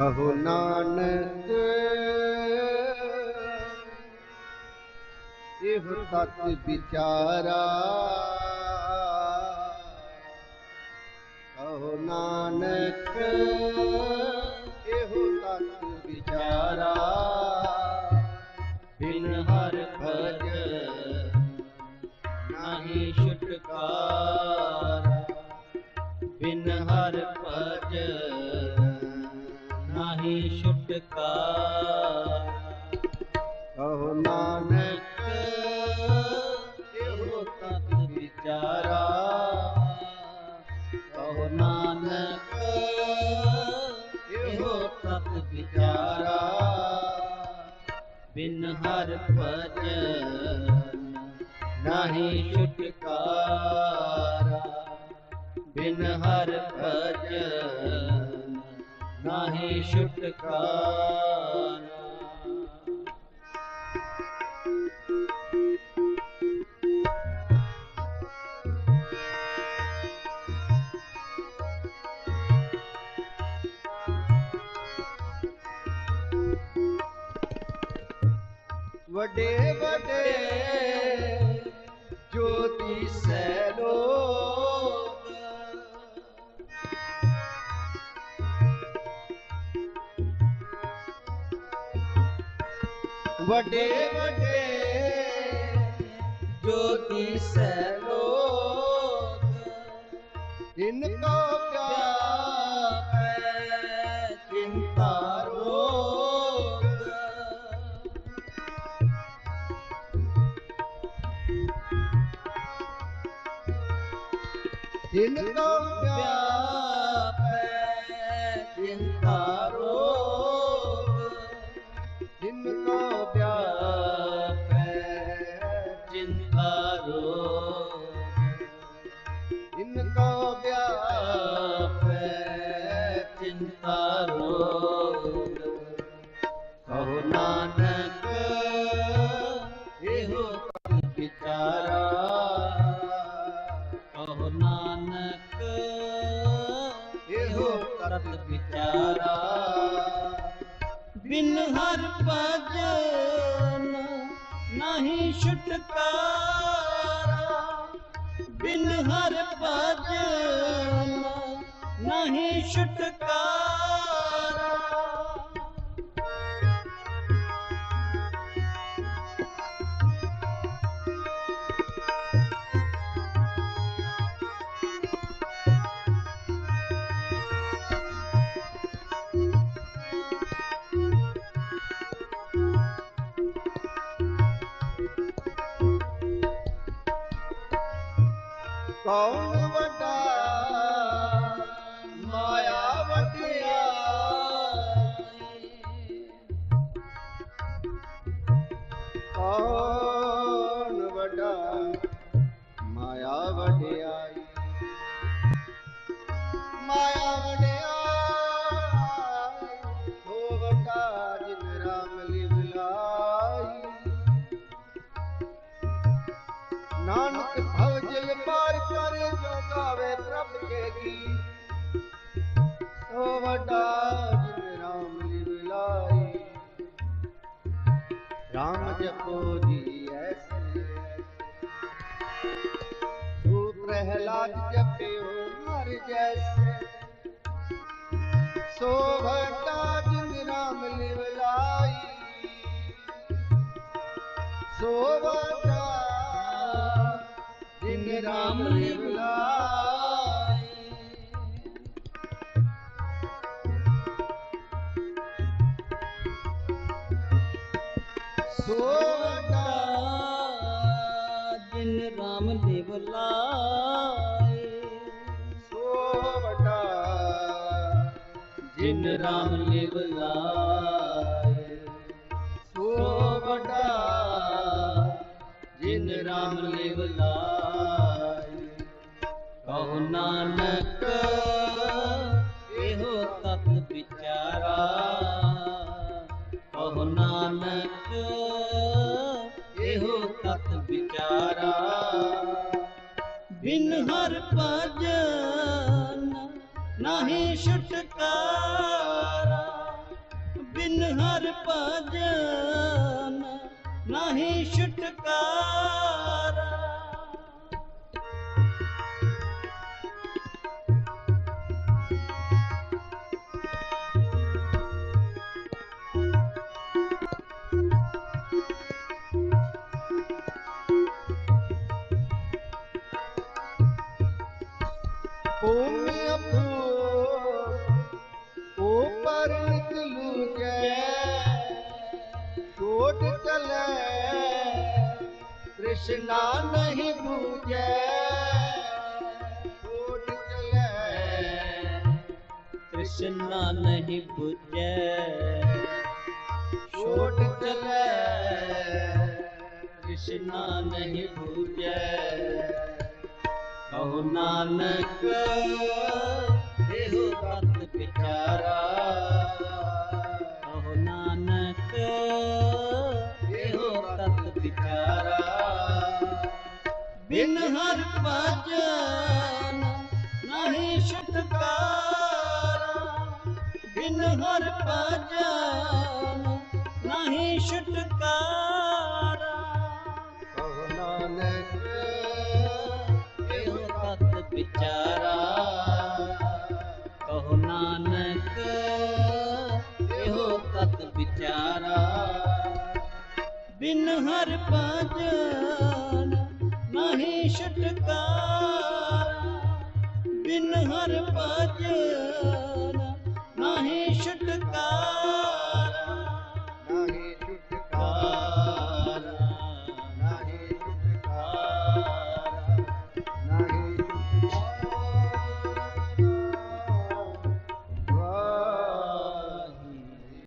ਕਹੋ ਨਾਨਕ ਇਹ ਤਤ ਵਿਚਾਰਾ। ਕਹੋ ਨਾਨਕ ਇਹੋ ਤਤ ਵਿਚਾਰਾ। ਬਿਨ ਹਰ ਵਿਚਾਰਾ ਕਹੋ ਨਾਨਕ, ਇਹੋ ਤਤ ਵਿਚਾਰਾ। ਬਿਨ ਹਰ ਭਜਨ ਨਾਹੀ ਛੁਟਕਾਰਾ। ਬਿਨ ਹਰ ਭਜਨ ਨਾਹੀ ਛੁਟਕਾਰਾ। ਵੱਡੇ ਵੱਡੇ ਜੋਤੀ ਸੈਲੋਕ ਵੱਡੇ ਵੱਡੇ ਜੋਤੀ ਸੈਲੋਕ ਇਨ ਕੋ ਦਿਨ ਚਿੰਤਾ ਰੋਗ। ਚਿੰਤਾ ਰੋਗ। ਚਿੰਤਾ ਰੋਗ। ਤਤ ਵਿਚਾਰਾ। ਬਿਨ ਹਰ ਭਜਨ ਨਹੀਂ ਛੁਟਕਾਰਾ। ਬਿਨ ਹਰ ਭਜਨ ਨਹੀਂ ਛੁਟਕਾਰਾ। ਕੌਣ ਵੱਡਾ ਮਾਇਆ ਵਡਿਆ। ਕੌਣ ਸੋ ਵੱਡਾ ਜਿਨ ਰਾਮ ਲਿਵਲਾਈ ਰਾਮ ਜਪੋ ਜੀ ਐਸੇ। ਤੂ ਪ੍ਰਹਿਲਾਦ ਜਪਿਓ ਹਰ ਜੈਸੇ। ਸੋ ਵੱਡਾ ਜਿਨ ਰਾਮ ਲਿਵਲਾਈ ਸੋ ਵੱਡਾ ਜਿਨ ਰਾਮ ਲਿਵਲਾਈ ਸੋ ਵੱਡਾ ਜਿਨ ਰਾਮ ਜਿਨ ਜਿਨ ਕਹੋ ਨਾਨਕ ਇਹੋ ਤਤ ਵਿਚਾਰਾ। ਬਿਨ ਹਰ ਭਜਨ ਨਹੀਂ ਛੁਟਕਾਰਾ। ਬਿਨ ਹਰ ਭਜਨ ਨਹੀਂ ਛੁਟਕਾਰਾ। ਕ੍ਰਿਸ਼ਨਾ ਨਹੀਂ ਬੂਝੈ ਛੋਟ ਚਲੇ ਕ੍ਰਿਸ਼ਨਾ ਨਹੀਂ ਬੁਝੈ ਛੋਟ ਚਲੇ ਕ੍ਰਿਸ਼ਨਾ ਨਹੀਂ ਬੁਝੈ ਕਹੋ ਨਾਨਕ ਇਹੋ ਤਤ ਵਿਚਾਰਾ ਹਰ ਭਜਨ ਨਹੀਂ ਛੁਟਕਾਰਾ। ਬਿਨ ਹਰ ਭਜਨ ਨਹੀਂ ਛੁਟਕਾਰਾ। ਕਹੋ ਨਾਨਕ ਇਹੋ ਤਤ ਵਿਚਾਰਾ। ਕਹੋ ਨਾਨਕ ਇਹੋ ਤਤ ਵਿਚਾਰਾ। ਬਿਨ ਹਰ ਭਜਨ ਨਹੀਂ ਛਟਕਾਰਾ ਬਿਨ ਹਰ ਭਜਨ ਨਹੀਂ ਛਟਕਾਰਾ